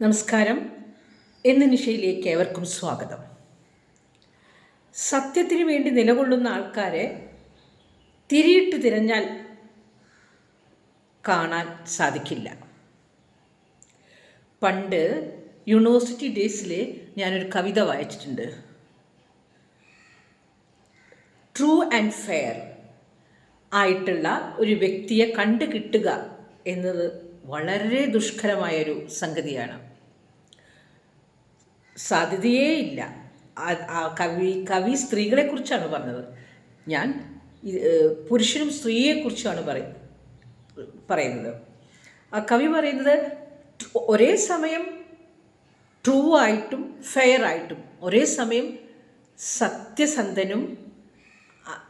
നമസ്കാരം. എന്ന നിശയിലേക്ക് ഏവർക്കും സ്വാഗതം. സത്യത്തിന് വേണ്ടി നിലകൊള്ളുന്ന ആൾക്കാരെ തിരിയിട്ട് തിരഞ്ഞാൽ കാണാൻ സാധിക്കില്ല. പണ്ട് യൂണിവേഴ്സിറ്റി ഡേയ്സിൽ ഞാനൊരു കവിത വായിച്ചിട്ടുണ്ട്. ട്രൂ ആൻഡ് ഫെയർ ആയിട്ടുള്ള ഒരു വ്യക്തിയെ കണ്ടു കിട്ടുക എന്നത് വളരെ ദുഷ്കരമായൊരു സംഗതിയാണ്. സാധ്യതയേ ഇല്ല. കവി കവി സ്ത്രീകളെക്കുറിച്ചാണ് പറഞ്ഞത്. ഞാൻ പുരുഷനും സ്ത്രീയെക്കുറിച്ചാണ് പറയും പറയുന്നത്. ആ കവി പറയുന്നത് ഒരേ സമയം ട്രൂ ആയിട്ടും ഫെയർ ആയിട്ടും ഒരേ സമയം സത്യസന്ധനും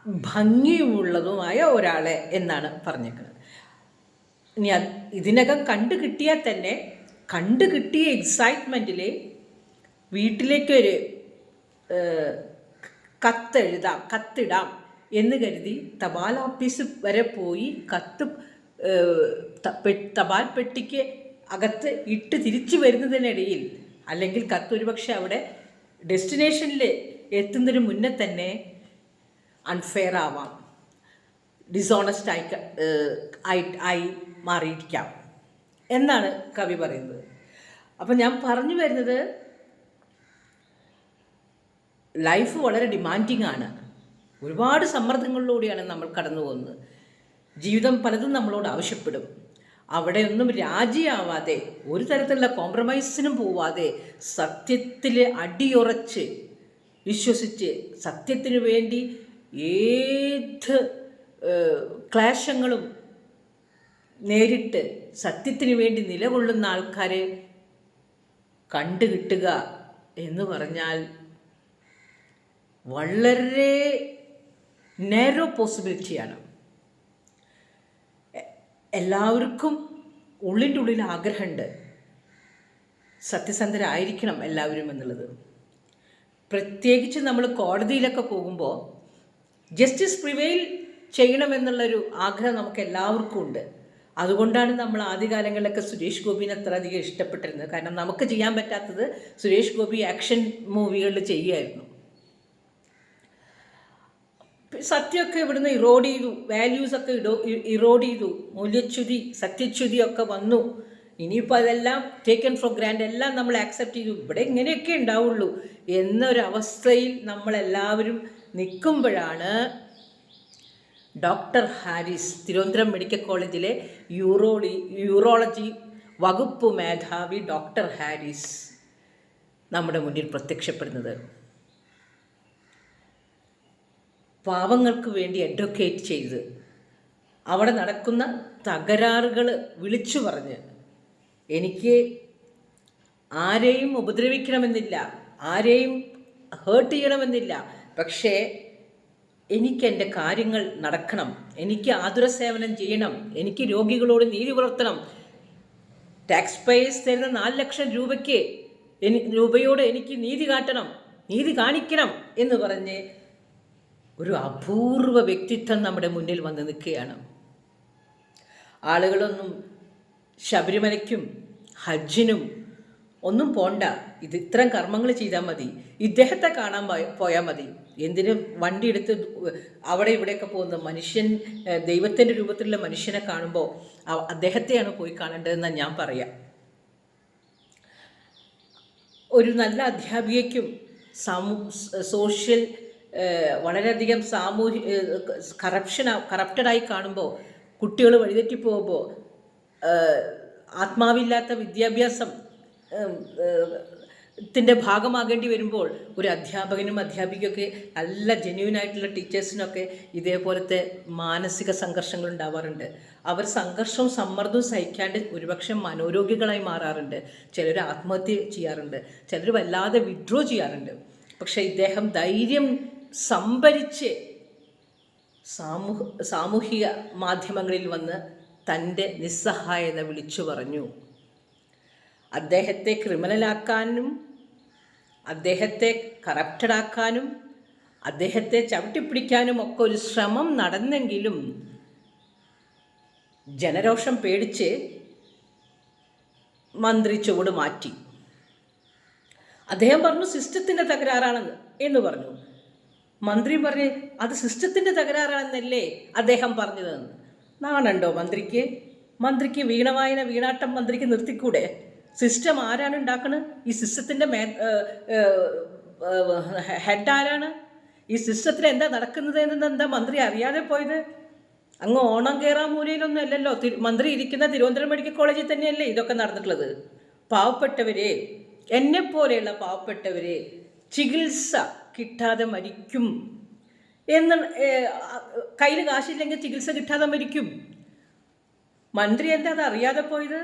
ഭംഗിയുമുള്ളതുമായ ഒരാളെ എന്നാണ് പറഞ്ഞേക്കുന്നത് ഇനി ഇതിനകം കണ്ടു കിട്ടിയാൽ തന്നെ കണ്ടു കിട്ടിയ എക്സൈറ്റ്മെന്റിൽ വീട്ടിലേക്കൊരു കത്തെഴുതാം കത്തിടാം എന്ന് കരുതി തപാൽ ഓഫീസ് വരെ പോയി കത്ത് തപാൽ പെട്ടിക്ക് അകത്ത് ഇട്ട് തിരിച്ചു വരുന്നതിനിടയിൽ അല്ലെങ്കിൽ കത്ത് ഒരുപക്ഷെ അവിടെ ഡെസ്റ്റിനേഷനിൽ എത്തുന്നതിന് മുന്നേ തന്നെ അൺഫെയർ ആവാം. ഡിസോണസ്റ്റ് ആയി ആയി മാറിയിരിക്കാം. എന്നാണ് കവി പറയുന്നത്. അപ്പം ഞാൻ പറഞ്ഞു വരുന്നത് ലൈഫ് വളരെ ഡിമാൻഡിങ് ആണ്. ഒരുപാട് സമ്മർദ്ദങ്ങളിലൂടെയാണ് നമ്മൾ കടന്നു പോകുന്നത്. ജീവിതം പലതും നമ്മളോട് ആവശ്യപ്പെടും. അവിടെ ഒന്നും രാജിയാവാതെ ഒരു തരത്തിലുള്ള കോംപ്രമൈസിനും പോവാതെ സത്യത്തിൽ അടിയുറച്ച് വിശ്വസിച്ച് സത്യത്തിനു വേണ്ടി ഏത് ക്ലേശങ്ങളും നേരിട്ട് സത്യത്തിന് വേണ്ടി നിലകൊള്ളുന്ന ആൾക്കാരെ കണ്ടുകിട്ടുക എന്ന് പറഞ്ഞാൽ വളരെ നേരോ പോസിബിലിറ്റിയാണ് എല്ലാവർക്കും ഉള്ളിന്റെ ഉള്ളിൽ ആഗ്രഹമുണ്ട്. സത്യസന്ധരായിരിക്കണം എല്ലാവരും എന്നുള്ളത്. പ്രത്യേകിച്ച് നമ്മൾ കോടതിയിലൊക്കെ പോകുമ്പോൾ ജസ്റ്റിസ് പ്രിവെയിൽ ചെയ്യണമെന്നുള്ളൊരു ആഗ്രഹം നമുക്ക് എല്ലാവർക്കും ഉണ്ട്. അതുകൊണ്ടാണ് നമ്മൾ ആദ്യകാലങ്ങളിലൊക്കെ സുരേഷ് ഗോപിനെ അത്ര അധികം ഇഷ്ടപ്പെട്ടിരുന്നത്. കാരണം നമുക്ക് ചെയ്യാൻ പറ്റാത്തത് സുരേഷ് ഗോപി ആക്ഷൻ മൂവികളിൽ ചെയ്യുമായിരുന്നു. സത്യമൊക്കെ ഇവിടുന്ന് ഇറോഡ് ചെയ്തു. വാല്യൂസൊക്കെ ഇടോ ഇറോഡ് ചെയ്തു. മൂല്യച്യുതി സത്യച്യുതി ഒക്കെ വന്നു. ഇനിയിപ്പോൾ അതെല്ലാം ടേക്കൺ ഫോർ ഗ്രാൻഡ് എല്ലാം നമ്മൾ ആക്സെപ്റ്റ് ചെയ്തു. ഇവിടെ ഇങ്ങനെയൊക്കെ ഉണ്ടാവുള്ളൂ. എന്നൊരവസ്ഥയിൽ നമ്മളെല്ലാവരും നിൽക്കുമ്പോഴാണ് ഡോക്ടർ ഹാരിസ് തിരുവനന്തപുരം മെഡിക്കൽ കോളേജിലെ യൂറോളി യൂറോളജി വകുപ്പ് മേധാവി ഡോക്ടർ ഹാരിസ് നമ്മുടെ മുന്നിൽ പ്രത്യക്ഷപ്പെടുന്നത്. പാവങ്ങൾക്ക് വേണ്ടി അഡ്വക്കേറ്റ് ചെയ്ത് അവിടെ നടക്കുന്ന തകരാറുകൾ വിളിച്ചു പറഞ്ഞ് എനിക്ക് ആരെയും ഉപദ്രവിക്കണമെന്നില്ല ആരെയും ഹേർട്ട് ചെയ്യണമെന്നില്ല. പക്ഷേ എനിക്ക് എന്റെ കാര്യങ്ങൾ നടക്കണം. എനിക്ക് ആതുര സേവനം ചെയ്യണം. എനിക്ക് രോഗികളോട് നീതി പുലർത്തണം. ടാക്സ് പേയേഴ്സ് തരുന്ന നാല് ലക്ഷം രൂപയ്ക്ക് എനി രൂപയോട് എനിക്ക് നീതി കാട്ടണം. നീതി കാണിക്കണം എന്ന് പറഞ്ഞ് ഒരു അപൂർവ വ്യക്തിത്വം നമ്മുടെ മുന്നിൽ വന്ന് നിൽക്കുകയാണ്. ആളുകളൊന്നും ശബരിമലയ്ക്കും ഹജ്ജിനും ഒന്നും പോണ്ട. ഇത് ഇത്തരം കർമ്മങ്ങൾ ചെയ്താൽ മതി. ഇദ്ദേഹത്തെ കാണാൻ പോയാൽ മതി. എന്തിന് വണ്ടി എടുത്ത് അവിടെ ഇവിടെയൊക്കെ പോകുന്ന മനുഷ്യൻ ദൈവത്തിന്റെ രൂപത്തിലുള്ള മനുഷ്യനെ കാണുമ്പോൾ അദ്ദേഹത്തെയാണ് പോയി കാണേണ്ടതെന്ന് ഞാൻ പറയാം. ഒരു നല്ല അധ്യാപികയ്ക്കും സാമൂ സോഷ്യൽ വളരെയധികം സാമൂഹ്യ കറപ്ഷൻ കറപ്റ്റഡായി കാണുമ്പോൾ കുട്ടികൾ വഴിതെറ്റി പോകുമ്പോൾ ആത്മാവില്ലാത്ത വിദ്യാഭ്യാസം ത്തിന്റെ ഭാഗമാകേണ്ടി വരുമ്പോൾ ഒരു അധ്യാപകനും അധ്യാപികയൊക്കെ നല്ല ജെന്യൂൻ ആയിട്ടുള്ള ടീച്ചേഴ്സിനൊക്കെ ഇതേപോലത്തെ മാനസിക സംഘർഷങ്ങൾ ഉണ്ടാവാറുണ്ട്. അവർ സംഘർഷവും സമ്മർദ്ദവും സഹിക്കാണ്ട് ഒരുപക്ഷെ മനോരോഗികളായി മാറാറുണ്ട്. ചിലർ ആത്മഹത്യ ചെയ്യാറുണ്ട്. ചിലർ വല്ലാതെ വിഡ്രോ ചെയ്യാറുണ്ട്. പക്ഷേ ഇദ്ദേഹം ധൈര്യം സംഭരിച്ച് സാമൂഹ സാമൂഹിക മാധ്യമങ്ങളിൽ വന്ന് തന്റെ നിസ്സഹായത വിളിച്ചു പറഞ്ഞു. അദ്ദേഹത്തെ ക്രിമിനലാക്കാനും അദ്ദേഹത്തെ കറപ്റ്റഡ് ആക്കാനും അദ്ദേഹത്തെ ചവിട്ടിപ്പിടിക്കാനും ഒക്കെ ഒരു ശ്രമം നടന്നെങ്കിലും ജനരോഷം പേടിച്ച് മന്ത്രി ചുവട് മാറ്റി. അദ്ദേഹം പറഞ്ഞു സിസ്റ്റത്തിന്റെ തകരാറാണെന്ന് എന്ന് പറഞ്ഞു. മന്ത്രി പറഞ്ഞ് അത് സിസ്റ്റത്തിന്റെ തകരാറാണെന്നല്ലേ അദ്ദേഹം പറഞ്ഞതെന്ന് നാണണ്ടോ മന്ത്രിക്ക്? മന്ത്രിക്ക് വീണവായന വീണാട്ടം മന്ത്രിക്ക് നിർത്തിക്കൂടെ? സിസ്റ്റം ആരാണ് ഉണ്ടാക്കുന്നത് ഈ സിസ്റ്റത്തിന്റെ മേ ഹെഡ് ആരാണ്? ഈ സിസ്റ്റത്തിൽ എന്താ നടക്കുന്നത് എന്ന് എന്താ മന്ത്രി അറിയാതെ പോയത്? അങ്ങ് ഓണം കയറാൻ മൂലയിലൊന്നും അല്ലല്ലോ. മന്ത്രി ഇരിക്കുന്ന തിരുവനന്തപുരം മെഡിക്കൽ കോളേജിൽ തന്നെയല്ലേ ഇതൊക്കെ നടന്നിട്ടുള്ളത്? പാവപ്പെട്ടവരെ എന്നെപ്പോലെയുള്ള പാവപ്പെട്ടവരെ ചികിത്സ കിട്ടാതെ മരിക്കും. എന്ന് കയ്യിൽ കാശില്ലെങ്കിൽ ചികിത്സ കിട്ടാതെ മരിക്കും. മന്ത്രി എന്താ അത് അറിയാതെ പോയത്?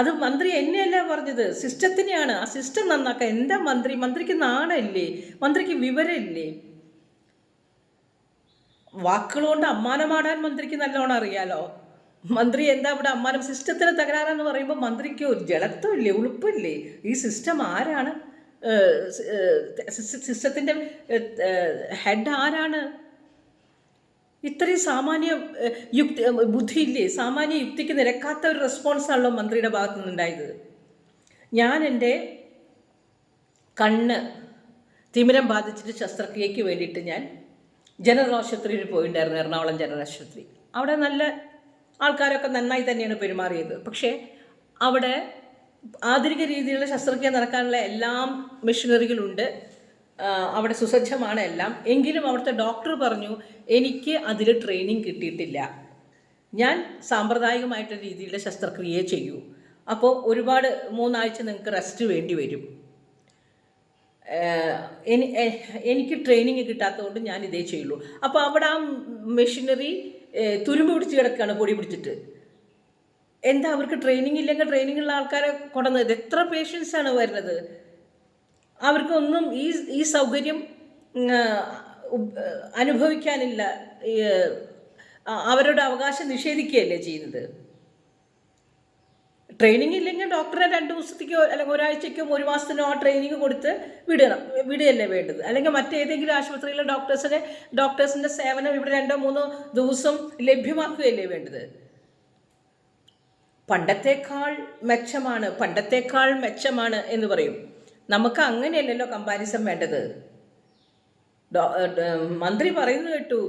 അത് മന്ത്രി എന്നെയല്ല പറഞ്ഞത്? സിസ്റ്റത്തിനെയാണ്. ആ സിസ്റ്റം നന്നാക്കാൻ. എന്താ മന്ത്രി? മന്ത്രിക്ക് നാണല്ലേ? മന്ത്രിക്ക് വിവരമില്ലേ വാക്കുകളുകൊണ്ട് അമ്മാനമാടാൻ മന്ത്രിക്ക് നല്ലോണം അറിയാലോ? മന്ത്രി എന്താ ഇവിടെ അമ്മാനം? സിസ്റ്റത്തിന് തകരാറെന്ന് പറയുമ്പോൾ മന്ത്രിക്ക് ഒരു ജലത്വമില്ലേ ഉളുപ്പില്ലേ? ഈ സിസ്റ്റം ആരാണ്? സിസ്റ്റത്തിന്റെ ഹെഡ് ആരാണ്? ഇത്രയും സാമാന്യ യുക്തി ബുദ്ധി ഇല്ലേ സാമാന്യ യുക്തിക്ക് നിരക്കാത്ത ഒരു റെസ്പോൺസാണല്ലോ മന്ത്രിയുടെ ഭാഗത്തു നിന്നുണ്ടായത് ഞാൻ എന്റെ കണ്ണ് തിമിരം ബാധിച്ചിട്ട് ശസ്ത്രക്രിയയ്ക്ക് വേണ്ടിയിട്ട് ഞാൻ ജനറൽ ആശുപത്രിയിൽ പോയിട്ടുണ്ടായിരുന്നു എറണാകുളം ജനറൽ ആശുപത്രി. അവിടെ നല്ല ആൾക്കാരൊക്കെ നന്നായി തന്നെയാണ് പെരുമാറിയത്. പക്ഷേ അവിടെ ആധുനിക രീതിയിലുള്ള ശസ്ത്രക്രിയ നടക്കാനുള്ള എല്ലാം മെഷീനറികളുണ്ട്. അവിടെ സുസജ്ജമാണ് എല്ലാം. എങ്കിലും അവിടുത്തെ ഡോക്ടർ പറഞ്ഞു എനിക്ക് അതിൽ ട്രെയിനിങ് കിട്ടിയിട്ടില്ല. ഞാൻ സാമ്പ്രദായികമായിട്ടുള്ള രീതിയിലുള്ള ശസ്ത്രക്രിയയെ ചെയ്യൂ. അപ്പോൾ ഒരുപാട് മൂന്നാഴ്ച നിങ്ങൾക്ക് റെസ്റ്റ് വേണ്ടി വരും. എനി- എനിക്ക് ട്രെയിനിങ് കിട്ടാത്തതുകൊണ്ട് ഞാൻ ഇതേ ചെയ്യുള്ളൂ. അപ്പോൾ അവിടെ ആ മെഷീനറി തുരുമ്പ് പിടിച്ച് കിടക്കുകയാണ് പൊടി പിടിച്ചിട്ട്. എന്താ അവർക്ക് ട്രെയിനിങ് ഇല്ലെങ്കിൽ ട്രെയിനിങ് ഉള്ള ആൾക്കാരെ കൊണ്ടുവന്നത്? എത്ര പേഷ്യൻസാണ് വരുന്നത്? അവർക്കൊന്നും ഈ ഈ സൗകര്യം അനുഭവിക്കാനില്ല. അവരുടെ അവകാശം നിഷേധിക്കുകയല്ലേ ചെയ്യുന്നത്? ട്രെയിനിങ് ഇല്ലെങ്കിൽ ഡോക്ടറെ രണ്ട് ദിവസത്തേക്കോ അല്ലെങ്കിൽ ഒരാഴ്ചയ്ക്കോ ഒരു മാസത്തിനോ ആ ട്രെയിനിങ് കൊടുത്ത് വിടണം വിടുകയല്ലേ വേണ്ടത്. അല്ലെങ്കിൽ മറ്റേതെങ്കിലും ആശുപത്രിയിലെ ഡോക്ടേഴ്സിനെ ഡോക്ടേഴ്സിന്റെ സേവനം ഇവിടെ രണ്ടോ മൂന്നോ ദിവസം ലഭ്യമാക്കുകയല്ലേ വേണ്ടത്? പണ്ടത്തേക്കാൾ മെച്ചമാണ് പണ്ടത്തേക്കാൾ മെച്ചമാണ് എന്ന് പറയും. നമുക്ക് അങ്ങനെയല്ലല്ലോ കമ്പാരിസൺ വേണ്ടത്. മന്ത്രി പറയുന്നു കേട്ടു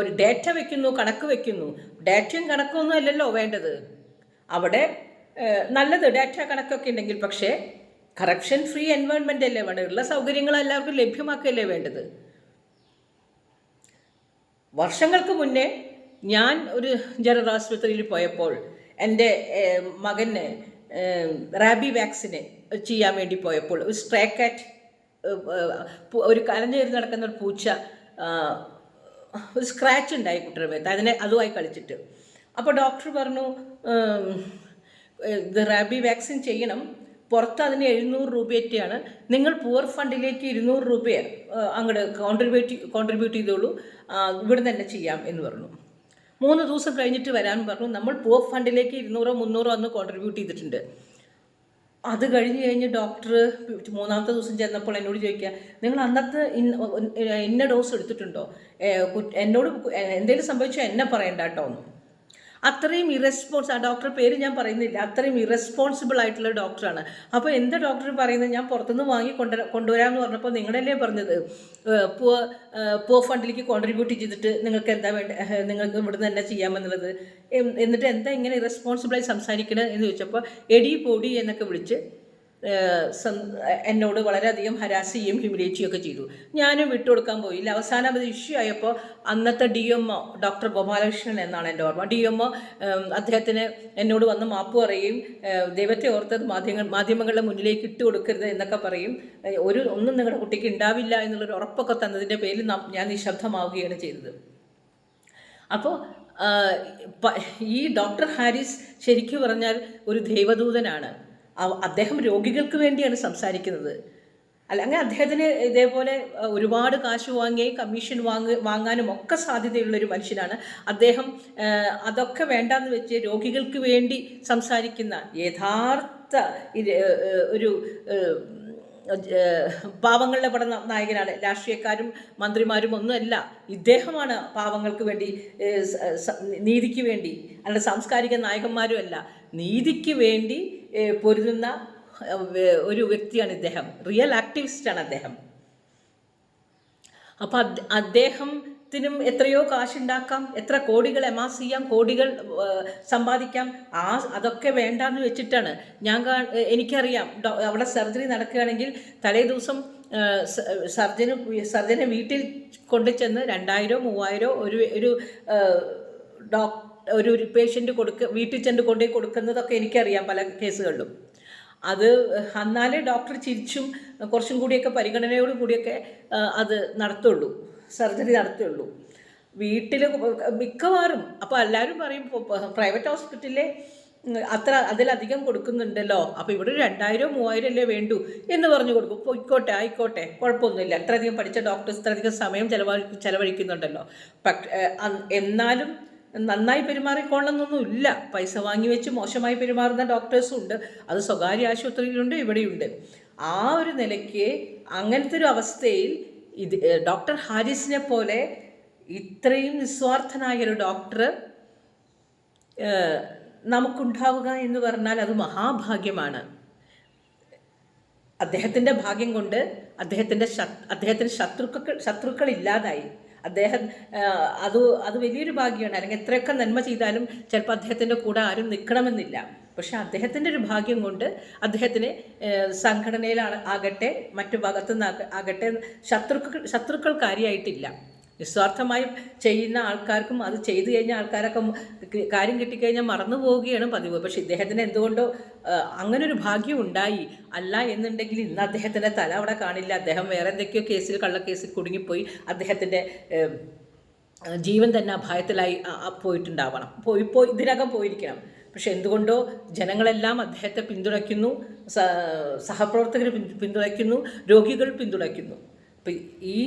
ഒരു ഡേറ്റ വെക്കുന്നു കണക്ക് വെക്കുന്നു. ഡേറ്റയും കണക്കൊന്നും അല്ലല്ലോ വേണ്ടത്. അവിടെ നല്ലത് ഡേറ്റ കണക്കൊക്കെ ഉണ്ടെങ്കിൽ പക്ഷേ കറപ്ഷൻ ഫ്രീ എൻവയോൺമെന്റ് അല്ലേ വേണ്ടത്? ഉള്ള സൗകര്യങ്ങൾ എല്ലാവർക്കും ലഭ്യമാക്കുകയല്ലേ വേണ്ടത്? വർഷങ്ങൾക്ക് മുന്നേ ഞാൻ ഒരു ജനറൽ ആശുപത്രിയിൽ പോയപ്പോൾ എന്റെ മകന് റാബി വാക്സിന് ചെയ്യാൻ വേണ്ടി പോയപ്പോൾ ഒരു സ്ട്രേ കാറ്റ് ഒരു കലഞ്ഞു നടക്കുന്ന ഒരു പൂച്ച ഒരു സ്ക്രാച്ച് ഉണ്ടായി കുട്ടിയുടെ മേത്ത്. അതിനെ അതുമായി കളിച്ചിട്ട്. അപ്പോൾ ഡോക്ടർ പറഞ്ഞു ഇത് റാബി വാക്സിൻ ചെയ്യണം. പുറത്ത് അതിന് എഴുന്നൂറ് രൂപയൊക്കെയാണ് നിങ്ങൾ പുവർ ഫണ്ടിലേക്ക് ഇരുന്നൂറ് രൂപയെ അങ്ങോട്ട് കോൺട്രിബ്യൂട്ട് കോൺട്രിബ്യൂട്ട് ചെയ്തോളൂ. ഇവിടെ തന്നെ ചെയ്യാം എന്ന് പറഞ്ഞു. മൂന്ന് ദിവസം കഴിഞ്ഞിട്ട് വരാൻ പറഞ്ഞു. നമ്മൾ പോ ഫണ്ടിലേക്ക് ഇരുന്നൂറോ മുന്നൂറോ അന്ന് കോൺട്രിബ്യൂട്ട് ചെയ്തിട്ടുണ്ട്. അത് കഴിഞ്ഞ് കഴിഞ്ഞ് ഡോക്ടർ മൂന്നാമത്തെ ദിവസം ചെന്നപ്പോൾ എന്നോട് ചോദിക്കുക നിങ്ങൾ അന്നത്തെ ഇന്ന ഡോസ് എടുത്തിട്ടുണ്ടോ? എന്നോട് എന്തെങ്കിലും സംഭവിച്ചോ എന്നെ പറയണ്ട കേട്ടോ എന്ന് അത്രയും ഇറസ്പോൺസ് ആ ഡോക്ടർ പേര് ഞാൻ പറയുന്നില്ല. അത്രയും ഇറസ്പോൺസിബിൾ ആയിട്ടുള്ള ഡോക്ടറാണ് അപ്പോൾ എന്താ ഡോക്ടർ പറയുന്നത്? ഞാൻ പുറത്തുനിന്ന് വാങ്ങി കൊണ്ടുവരാ കൊണ്ടുവരാമെന്ന് പറഞ്ഞപ്പോൾ നിങ്ങളല്ലേ പറഞ്ഞത്? പോ പോ ഫണ്ടിലേക്ക് കോൺട്രിബ്യൂട്ട് ചെയ്തിട്ട് നിങ്ങൾക്ക് എന്താ വേണ്ട? നിങ്ങൾക്ക് ഇവിടുന്ന് തന്നെ ചെയ്യാമെന്നുള്ളത്? എന്നിട്ട് എന്താ ഇങ്ങനെ ഇറസ്പോൺസിബിളായി സംസാരിക്കണത് എന്ന് ചോദിച്ചപ്പോൾ എടി പൊടി എന്നൊക്കെ വിളിച്ച് എന്നോട് വളരെയധികം ഹരാസ് ചെയ്യുകയും ഹ്യൂമിലേറ്റ് ചെയ്യുകയൊക്കെ ചെയ്തു. ഞാനും വിട്ടുകൊടുക്കാൻ പോയില്ല. അവസാനം അത് ഇഷ്യൂ ആയപ്പോൾ അന്നത്തെ D M O doctor Gopalakrishnan എന്നാണ് എന്റെ ഓർമ്മ. ഡി എം ഒ അദ്ദേഹത്തിന് എന്നോട് വന്ന് മാപ്പ് പറയും ദൈവത്തെ ഓർത്തത് മാധ്യമങ്ങൾ മാധ്യമങ്ങളുടെ മുന്നിലേക്ക് ഇട്ട് കൊടുക്കരുത് എന്നൊക്കെ പറയും. ഒരു ഒന്നും നിങ്ങളുടെ കുട്ടിക്ക് ഉണ്ടാവില്ല എന്നുള്ളൊരു ഉറപ്പൊക്കെ തന്നതിന്റെ പേരിൽ ഞാൻ നിശബ്ദമാവുകയാണ് ചെയ്തത്. അപ്പോൾ ഈ ഡോക്ടർ ഹാരിസ് ശരിക്കു പറഞ്ഞാൽ ഒരു ദൈവദൂതനാണ്. അദ്ദേഹം രോഗികൾക്ക് വേണ്ടിയാണ് സംസാരിക്കുന്നത്. അല്ലെങ്കിൽ അദ്ദേഹത്തിന് ഇതേപോലെ ഒരുപാട് കാശ് വാങ്ങുകയും കമ്മീഷൻ വാങ്ങ വാങ്ങാനും ഒക്കെ സാധ്യതയുള്ള ഒരു മനുഷ്യനാണ്. അദ്ദേഹം അതൊക്കെ വേണ്ടാന്ന് വെച്ച് രോഗികൾക്ക് വേണ്ടി സംസാരിക്കുന്ന യഥാർത്ഥ ഒരു പാവങ്ങളുടെ പട നായകനാണ്. രാഷ്ട്രീയക്കാരും മന്ത്രിമാരും ഒന്നുമല്ല. ഇദ്ദേഹമാണ് പാവങ്ങൾക്ക് വേണ്ടി നീതിക്ക് വേണ്ടി അല്ല സാംസ്കാരിക നായകന്മാരും അല്ല നീതിക്ക് വേണ്ടി പൊരുതുന്ന ഒരു വ്യക്തിയാണ് ഇദ്ദേഹം. റിയൽ ആക്ടിവിസ്റ്റാണ് അദ്ദേഹം. അപ്പോൾ അദ്ദേഹം അദ്ദേഹത്തിനും എത്രയോ കാശുണ്ടാക്കാം എത്ര കോടികൾ എമാസ് ചെയ്യാം കോടികൾ സമ്പാദിക്കാം. ആ അതൊക്കെ വേണ്ടാന്ന് വെച്ചിട്ടാണ്. ഞാൻ എനിക്കറിയാം അവിടെ സർജറി നടക്കുകയാണെങ്കിൽ തലേദിവസം സർജന് സർജനെ വീട്ടിൽ കൊണ്ടുചെന്ന് രണ്ടായിരോ മൂവായിരോ ഒരു ഒരു ഡോക് ഒരു പേഷ്യന്റ് കൊടുക്ക വീട്ടിൽ ചെന്ന് കൊണ്ടുപോയി കൊടുക്കുന്നതൊക്കെ എനിക്കറിയാം പല കേസുകളിലും. അത് എന്നാലേ ഡോക്ടർ ചിരിച്ചും കുറച്ചും കൂടിയൊക്കെ പരിഗണനയോട് കൂടിയൊക്കെ അത് നടത്തുള്ളൂ. സർജറി നടത്തുള്ളൂ. വീട്ടിൽ മിക്കവാറും അപ്പോൾ എല്ലാവരും പറയും പ്രൈവറ്റ് ഹോസ്പിറ്റലിലെ അത്ര അതിലധികം കൊടുക്കുന്നുണ്ടല്ലോ. അപ്പോൾ ഇവിടെ ഒരു രണ്ടായിരം മൂവായിരം അല്ലേ വേണ്ടു എന്ന് പറഞ്ഞു കൊടുക്കും. പോയിക്കോട്ടെ ആയിക്കോട്ടെ കുഴപ്പമൊന്നുമില്ല. ഇത്രയധികം പഠിച്ച ഡോക്ടർ ഇത്രയധികം സമയം ചെലവഴി ചെലവഴിക്കുന്നുണ്ടല്ലോ. പക്ഷേ എന്നാലും നന്നായി പെരുമാറിക്കൊള്ളണമെന്നൊന്നും ഇല്ല. പൈസ വാങ്ങി വെച്ച് മോശമായി പെരുമാറുന്ന ഡോക്ടേഴ്സും ഉണ്ട്. അത് സ്വകാര്യ ആശുപത്രിയിലുണ്ട് ഇവിടെയുണ്ട്. ആ ഒരു നിലയ്ക്ക് അങ്ങനത്തെ ഒരു അവസ്ഥയിൽ ഇത് ഡോക്ടർ ഹാരിസിനെ പോലെ ഇത്രയും നിസ്വാർത്ഥനായ ഒരു ഡോക്ടർ നമുക്കുണ്ടാവുക എന്ന് പറഞ്ഞാൽ അത് മഹാഭാഗ്യമാണ്. അദ്ദേഹത്തിന്റെ ഭാഗ്യം കൊണ്ട് അദ്ദേഹത്തിന്റെ അദ്ദേഹത്തിന് ശത്രുക്കൾ ശത്രുക്കൾ ഇല്ലാതായി അദ്ദേഹം അത് അത് വലിയൊരു ഭാഗ്യമാണ്. അല്ലെങ്കിൽ എത്രയൊക്കെ നന്മ ചെയ്താലും ചിലപ്പോൾ അദ്ദേഹത്തിന്റെ കൂടെ ആരും നിൽക്കണമെന്നില്ല. പക്ഷേ അദ്ദേഹത്തിന്റെ ഒരു ഭാഗ്യം കൊണ്ട് അദ്ദേഹത്തിന് സംഘടനയിലാണ് ആകട്ടെ മറ്റു ഭാഗത്തു നിന്ന് ആകട്ടെ ശത്രുക്കൾ ശത്രുക്കൾ കാര്യമായിട്ടില്ല നിസ്വാർത്ഥമായി ചെയ്യുന്ന ആൾക്കാർക്കും അത് ചെയ്തു കഴിഞ്ഞ ആൾക്കാരൊക്കെ കാര്യം കിട്ടിക്കഴിഞ്ഞാൽ മറന്നു പോവുകയാണ് പതിവ്. പക്ഷെ ഇദ്ദേഹത്തിന് എന്തുകൊണ്ടോ അങ്ങനൊരു ഭാഗ്യം ഉണ്ടായി. അല്ല എന്നുണ്ടെങ്കിൽ ഇന്ന് അദ്ദേഹത്തിന്റെ തല അവിടെ കാണില്ല. അദ്ദേഹം വേറെ എന്തൊക്കെയോ കേസിൽ കള്ളക്കേസിൽ കുടുങ്ങിപ്പോയി. അദ്ദേഹത്തിന്റെ ജീവൻ തന്നെ ആ പോയിട്ടുണ്ടാവണം. പോയി പോയി ഇതിനകം പോയിരിക്കണം. പക്ഷെ എന്തുകൊണ്ടോ ജനങ്ങളെല്ലാം അദ്ദേഹത്തെ പിന്തുണയ്ക്കുന്നു. സഹപ്രവർത്തകർ പിന്തുണയ്ക്കുന്നു. രോഗികൾ പിന്തുണയ്ക്കുന്നു. ഈ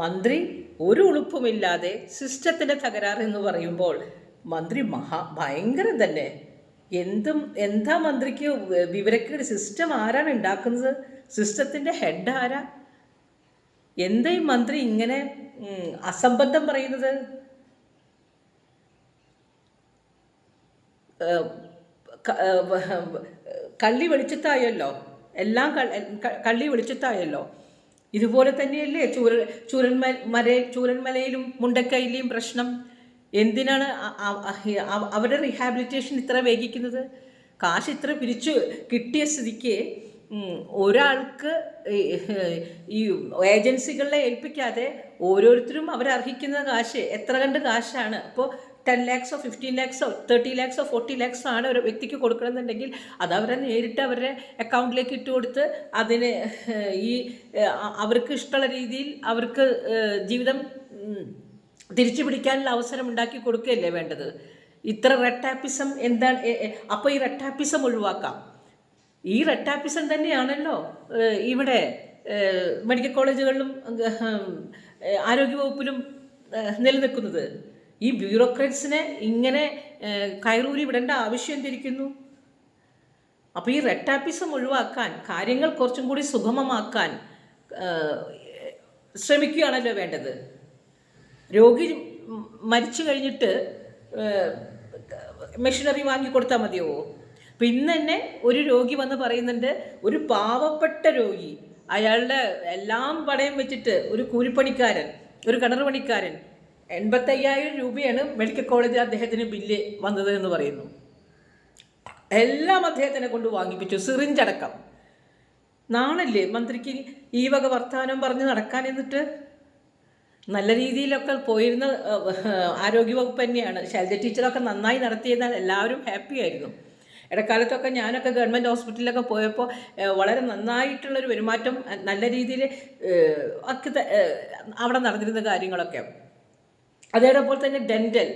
മന്ത്രി ഒരു ഉളുപ്പുമില്ലാതെ സിസ്റ്റത്തിന്റെ തകരാറ് എന്ന് പറയുമ്പോൾ മന്ത്രി മഹാ ഭയങ്കര തന്നെ. എന്തും എന്താ മന്ത്രിക്ക് വിവരക്കേട്? സിസ്റ്റം ആരാണ് ഉണ്ടാക്കുന്നത്? സിസ്റ്റത്തിന്റെ ഹെഡ് ആരാ? എന്താ ഈ മന്ത്രി ഇങ്ങനെ അസംബന്ധം പറയുന്നത്? കള്ളി വെളിച്ചത്തായല്ലോ. എല്ലാം കള്ളി വെളിച്ചത്തായല്ലോ. ഇതുപോലെ തന്നെയല്ലേ? ചൂര ചൂരന്മ മല ചൂരന്മലയിലും മുണ്ടക്കൈയിലെയും പ്രശ്നം. എന്തിനാണ് അവരുടെ റീഹാബിലിറ്റേഷൻ ഇത്ര വൈകിക്കുന്നത് കാശ് ഇത്ര പിരിച്ചു കിട്ടിയ സ്ഥിതിക്ക് ഒരാൾക്ക് ഈ ഏജൻസികളെ ഏൽപ്പിക്കാതെ ഓരോരുത്തരും അവരർഹിക്കുന്ന കാശ് എത്ര കണ്ട് കാശാണ്? അപ്പോൾ ടെൻ ലാക്സോ ഫിഫ്റ്റീൻ ലാക്സോ തേർട്ടി ലാക്സോ ഫോർട്ടി ലാക്സോ ആണ് ഒരു വ്യക്തിക്ക് കൊടുക്കണമെന്നുണ്ടെങ്കിൽ അത് അവരെ നേരിട്ട് അവരുടെ അക്കൗണ്ടിലേക്ക് ഇട്ട് കൊടുത്ത് അതിന് ഈ അവർക്ക് ഇഷ്ടമുള്ള രീതിയിൽ അവർക്ക് ജീവിതം തിരിച്ചു പിടിക്കാനുള്ള അവസരം ഉണ്ടാക്കി കൊടുക്കുകയല്ലേ വേണ്ടത്? ഇത്ര റെട്ടാപ്പിസം എന്താണ് അപ്പോൾ ഈ റെട്ടാപ്പിസം ഒഴിവാക്കാം. ഈ റെട്ടാപ്പിസം തന്നെയാണല്ലോ ഇവിടെ മെഡിക്കൽ കോളേജുകളിലും ആരോഗ്യവകുപ്പിലും നിലനിൽക്കുന്നത്. ഈ ബ്യൂറോക്രാറ്റ്സിനെ ഇങ്ങനെ കയറൂരി വിടേണ്ട ആവശ്യം എന്തിരിക്കുന്നു? അപ്പോൾ ഈ റെട്ടാപ്പിസം ഒഴിവാക്കാൻ കാര്യങ്ങൾ കുറച്ചും കൂടി സുഗമമാക്കാൻ ശ്രമിക്കുകയാണല്ലോ വേണ്ടത്. രോഗി മരിച്ചു കഴിഞ്ഞിട്ട് മെഷീനറി വാങ്ങി കൊടുത്താൽ മതിയോ? അപ്പം ഇന്ന് തന്നെ ഒരു രോഗി വന്ന് പറയുന്നുണ്ട് ഒരു പാവപ്പെട്ട രോഗി അയാളുടെ എല്ലാം പടയം വെച്ചിട്ട് ഒരു കൂലിപ്പണിക്കാരൻ ഒരു കിണർ പണിക്കാരൻ എൺപത്തയ്യായിരം രൂപയാണ് മെഡിക്കൽ കോളേജിൽ അദ്ദേഹത്തിന് ബില്ല് വന്നത് എന്ന് പറയുന്നു. എല്ലാം അദ്ദേഹത്തിനെ കൊണ്ട് വാങ്ങിപ്പിച്ചു. സിറിഞ്ചടക്കം നാണല്ലേ മന്ത്രിക്ക് ഈ വക വർത്തമാനം പറഞ്ഞ് നടക്കാൻ എന്നിട്ട്? നല്ല രീതിയിലൊക്കെ പോയിരുന്ന ആരോഗ്യവകുപ്പ് തന്നെയാണ്. ശൈലജ ടീച്ചറൊക്കെ നന്നായി നടത്തിയതിനാൽ എല്ലാവരും ഹാപ്പി ആയിരുന്നു. ഇടക്കാലത്തൊക്കെ ഞാനൊക്കെ ഗവൺമെന്റ് ഹോസ്പിറ്റലിലൊക്കെ പോയപ്പോൾ വളരെ നന്നായിട്ടുള്ളൊരു പെരുമാറ്റം നല്ല രീതിയിൽ ഒക്കെ അവിടെ നടന്നിരുന്ന കാര്യങ്ങളൊക്കെ. അതേപോലെ തന്നെ ഡെന്റൽ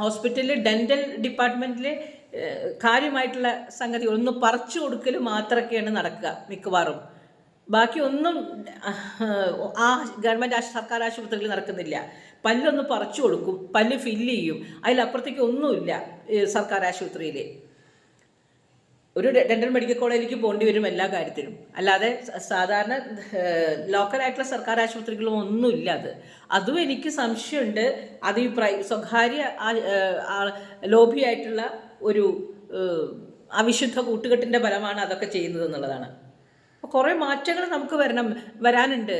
ഹോസ്പിറ്റലിൽ ഡെന്റൽ ഡിപ്പാർട്ട്മെന്റിൽ കാര്യമായിട്ടുള്ള സംഗതി ഒന്ന് പറിച്ചു കൊടുക്കൽ മാത്രമൊക്കെയാണ് നടക്കുക മിക്കവാറും. ബാക്കി ഒന്നും ആ ഗവൺമെന്റ് സർക്കാർ ആശുപത്രിയിൽ നടക്കുന്നില്ല. പല്ലൊന്ന് പറിച്ചു കൊടുക്കും പല്ല് ഫില്ല് ചെയ്യും. അതിലപ്പുറത്തേക്ക് ഒന്നുമില്ല സർക്കാർ ആശുപത്രിയിൽ ഒരു ഡെന്റൽ മെഡിക്കൽ കോളേജിലേക്ക് പോകേണ്ടി വരും എല്ലാ കാര്യത്തിനും. അല്ലാതെ സാധാരണ ലോക്കലായിട്ടുള്ള സർക്കാർ ആശുപത്രികളും ഒന്നുമില്ല അത്. അതും എനിക്ക് സംശയമുണ്ട്. അത് ഈ പ്രൈ സ്വകാര്യ ലോബിയായിട്ടുള്ള ഒരു അവിശുദ്ധ കൂട്ടുകെട്ടിന്റെ ഫലമാണ് അതൊക്കെ ചെയ്യുന്നത് എന്നുള്ളതാണ്. കുറേ മാറ്റങ്ങൾ നമുക്ക് വരണം വരാനുണ്ട്.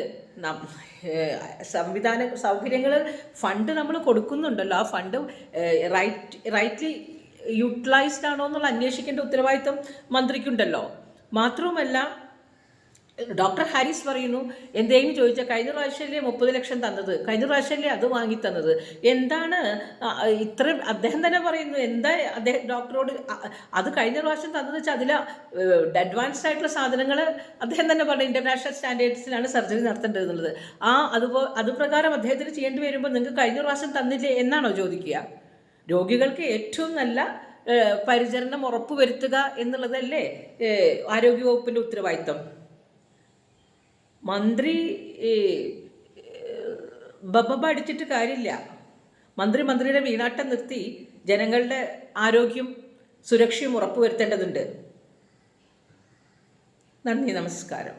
സംവിധാന സൗകര്യങ്ങൾ ഫണ്ട് നമ്മൾ കൊടുക്കുന്നുണ്ടല്ലോ. ആ ഫണ്ട് റൈറ്റ് റൈറ്റ്ലി യൂട്ടിലൈസ്ഡ് ആണോ എന്നുള്ള അന്വേഷിക്കേണ്ട ഉത്തരവാദിത്വം മന്ത്രിക്കുണ്ടല്ലോ. മാത്രവുമല്ല ഡോക്ടർ ഹാരിസ് പറയുന്നു എന്തെങ്കിലും ചോദിച്ചാൽ കഴിഞ്ഞ പ്രാവശ്യമല്ലേ മുപ്പത് ലക്ഷം തന്നത്. കഴിഞ്ഞ പ്രാവശ്യമല്ലേ അത് വാങ്ങി തന്നത് എന്താണ് ഇത്ര അദ്ദേഹം തന്നെ പറയുന്നു എന്താ അദ്ദേഹം ഡോക്ടറോട് അത് കഴിഞ്ഞ പ്രാവശ്യം തന്നത് വെച്ചാൽ അതിൽ അഡ്വാൻസ്ഡ് ആയിട്ടുള്ള സാധനങ്ങൾ അദ്ദേഹം തന്നെ പറഞ്ഞു ഇന്റർനാഷണൽ സ്റ്റാൻഡേർഡ്സിലാണ് സർജറി നടത്തേണ്ടത് എന്നുള്ളത് ആ അതുപോലെ അതുപ്രകാരം അദ്ദേഹത്തിന് ചെയ്യേണ്ടി വരുമ്പോൾ നിങ്ങൾക്ക് കഴിഞ്ഞ പ്രാവശ്യം തന്നില്ലേ എന്നാണോ ചോദിക്കുക? രോഗികൾക്ക് ഏറ്റവും നല്ല പരിചരണം ഉറപ്പുവരുത്തുക എന്നുള്ളതല്ലേ ആരോഗ്യവകുപ്പിന്റെ ഉത്തരവാദിത്തം മന്ത്രി ബബബ അടിച്ചിട്ട് കാര്യമില്ല. മന്ത്രി മന്ത്രിയുടെ വീണാട്ടം നിർത്തി ജനങ്ങളുടെ ആരോഗ്യം സുരക്ഷയും ഉറപ്പുവരുത്തേണ്ടതുണ്ട്. നന്ദി നമസ്കാരം.